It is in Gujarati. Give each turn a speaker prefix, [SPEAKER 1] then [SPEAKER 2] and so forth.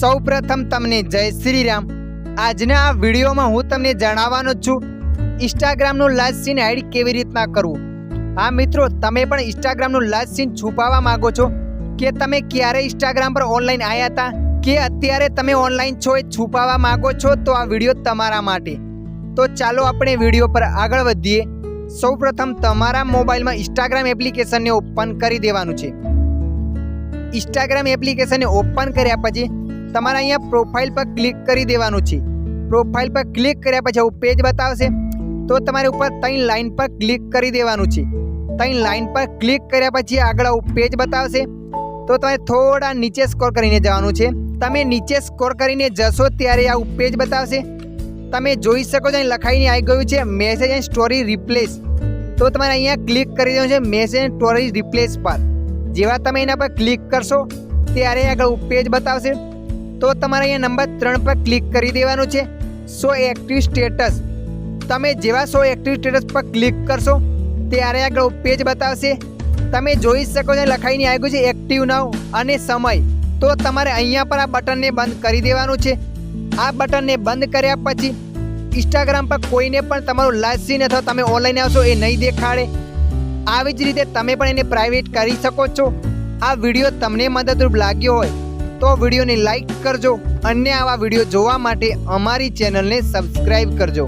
[SPEAKER 1] સૌપ્રથમ તમને જય શ્રી રામ આજના આ વિડીયોમાં હું તમને જણાવવાનો છું, ઇન્સ્ટાગ્રામનું લાસ્ટ સીન હાઈડ કેવી રીતના કરવું? હા મિત્રો, તમે પણ ઇન્સ્ટાગ્રામનું લાસ્ટ સીન છુપાવવા માંગો છો કે તમે ક્યારે ઇન્સ્ટાગ્રામ પર ઓનલાઈન આવ્યા હતા? કે અત્યારે તમે ઓનલાઈન છો એ છુપાવવા માંગો છો? તો આ વીડિયો તમારા માટે. તો ચાલો આપણે વીડિયો પર આગળ વધીએ. સૌપ્રથમ તમારા મોબાઈલમાં ઇન્સ્ટાગ્રામ એપ્લિકેશનને ઓપન કરી દેવાનું છે. ઇન્સ્ટાગ્રામ એપ્લિકેશનને ઓપન કર્યા પછી તમારે અહીંયા પ્રોફાઇલ પર ક્લિક કરી દેવાનું છે. પ્રોફાઇલ પર ક્લિક કર્યા પછી આવું પેજ બતાવશે. તો તમારે ઉપર ત્રણ લાઇન પર ક્લિક કરી દેવાનું છે. ત્રણ લાઇન પર ક્લિક કર્યા પછી આગળ આવું પેજ બતાવશે. તો તમારે થોડા નીચે સ્કોર કરીને જવાનું છે. તમે નીચે સ્કોર કરીને જશો ત્યારે આવું પેજ બતાવશે. તમે જોઈ શકો છો અહીં લખાઈને આવી ગયું છે મેસેજ એન્ડ સ્ટોરી રિપ્લેસ તો તમારે અહીંયા ક્લિક કરી દેવાનું છે મેસેજ એન્ડ સ્ટોરી રિપ્લેસ પર. જેવા તમે એના પર ક્લિક કરશો, ત્યારે આગળ પેજ બતાવશે. તો તમારે અહીંયા નંબર ત્રણ પર ક્લિક કરી દેવાનું છે. સો એક્ટિવ સ્ટેટસ તમે જેવા સો એક્ટિવ સ્ટેટસ પર ક્લિક કરશો, ત્યારે આગળ પેજ બતાવશે. તમે જોઈ શકો છો, લખાઈને આવી છે એક્ટિવ નાવ અને સમય. તો તમારે અહીંયા પર આ બટનને બંધ કરી દેવાનું છે. આ બટનને બંધ કર્યા પછી ઇન્સ્ટાગ્રામ પર કોઈને પણ તમારું લાઈવ અથવા તમે ઓનલાઈન આવશો એ નહીં દેખાડે. આવી જ રીતે તમે પણ એને પ્રાઇવેટ કરી શકો છો. આ વીડિયો તમને મદદરૂપ લાગ્યો હોય. તો વિડીયોને લાઈક કરજો અને આવા વીડિયો જોવા માટે અમારી ચેનલને સબસ્ક્રાઈબ કરજો.